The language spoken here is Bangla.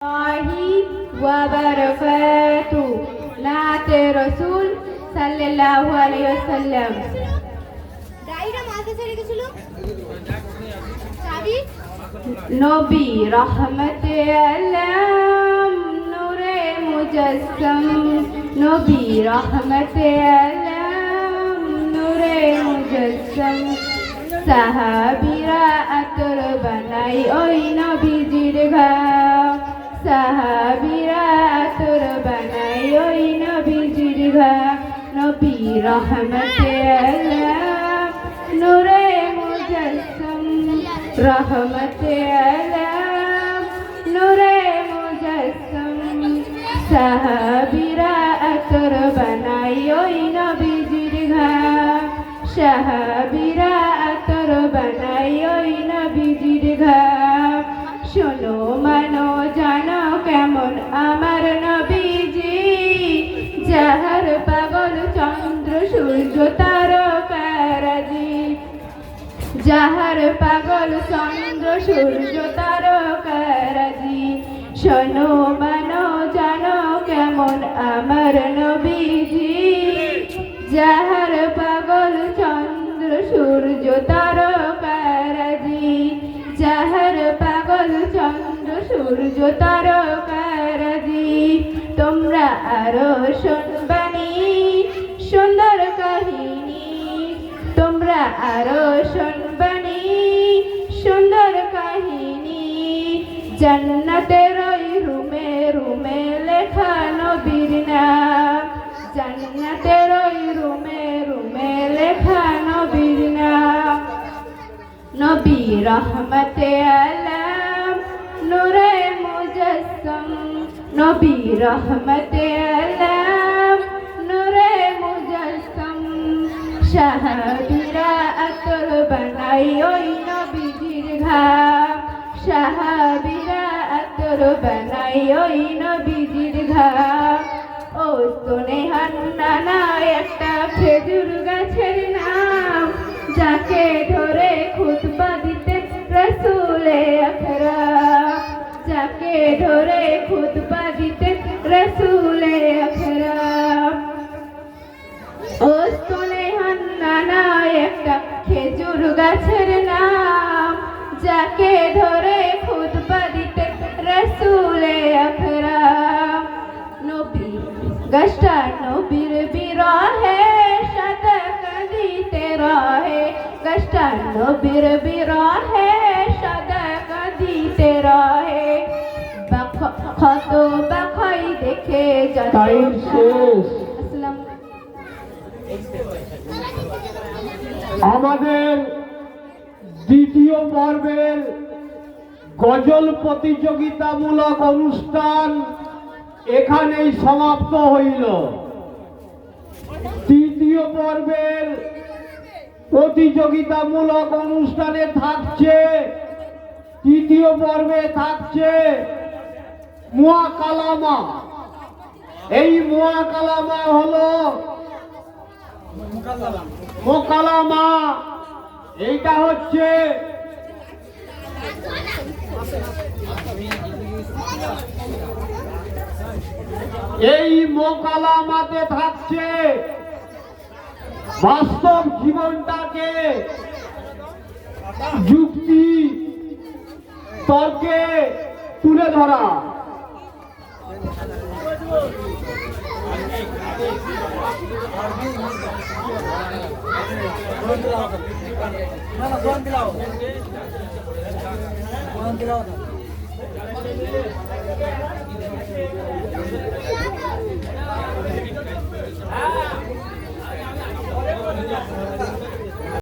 الله وبركاته نعت رسول صلى الله عليه وسلم ডাইরা মাঝে ছেড়ে গেছিল চাবি নবী রহমতে আলম নূরে মুজসম নবী রহমতে আলম নূরে মুজসম সাহাবিরা আতর বানাই ওই নবীজির ঘাম সাহাবিরা আতর বানাই ওই নবীজির ঘাম নবী রহমতে আলম নূরে মুজসম রহমতে আলম নূরে মুজসম সাহাবিরা আতর বানাই ওই নবীজির ঘাম সাহাবিরা আতর বানাই ওই নবীজির ঘাম কেমন আমার নবীজি, যাহার পাগল চন্দ্র, সূর্য তারকারাজি যাহার পাগল চন্দ্র, সূর্য তারকারাজি শোনো মানো, জানো কেমন আমার নবীজি। যাহার পাগল চন্দ্র, সূর্য তারকারাজি যাহার পাগল চন্দ্র, সূর্য তারকারাজি তোমরা আরও শুনবানি সুন্দর কাহিনী। তোমরা আরও শুনবানি সুন্দর কাহিনী। জান্নাতের ওই রুমে রুমে লেখা নবীর নাম। জান্নাতের ওই রুমে রুমে লেখা নবীর নাম। নবী রহমতে আলম, নূরে মুজসম। নবী রহমতে আলম, নূরে মুজসম। সাহাবিরা আতর বানাই ওই নবীজির ঘাম। সাহাবিরা আতর বানাই ওই নবীজির ঘাম। ও তোনে হান্নানা একটা খেজুর গাছের নাম। যাকে ধরে খুতবা দিতে রসুলে আখরা যাকে ধরে খুতবা গাছের নাম যাকে ধরে খুতবা দিতে রসুলে আকরাম। নবী গাছটা নবীর বিরহে সাদা কাঁদিতে রহে। গাছটা নবীর বিরহে সাদা কাঁদিতে রহে। বাখ- ক্ষত বাখাই দেখে যত শেষ। আমাদের দ্বিতীয় পর্বের গজল প্রতিযোগিতামূলক অনুষ্ঠান এখানেই সমাপ্ত হইল। তৃতীয় পর্বের প্রতিযোগিতামূলক অনুষ্ঠানে থাকছে, তৃতীয় পর্বে থাকছে মুয়া কালামা এই মুয়া কালামা হলো মোকালামা এইটা হচ্ছে এই মোকালামাতে থাকছে বাস্তব জীবনটাকে যুক্তি তর্কে তুলে ধরা। कोण दिला होता कोण दिला होता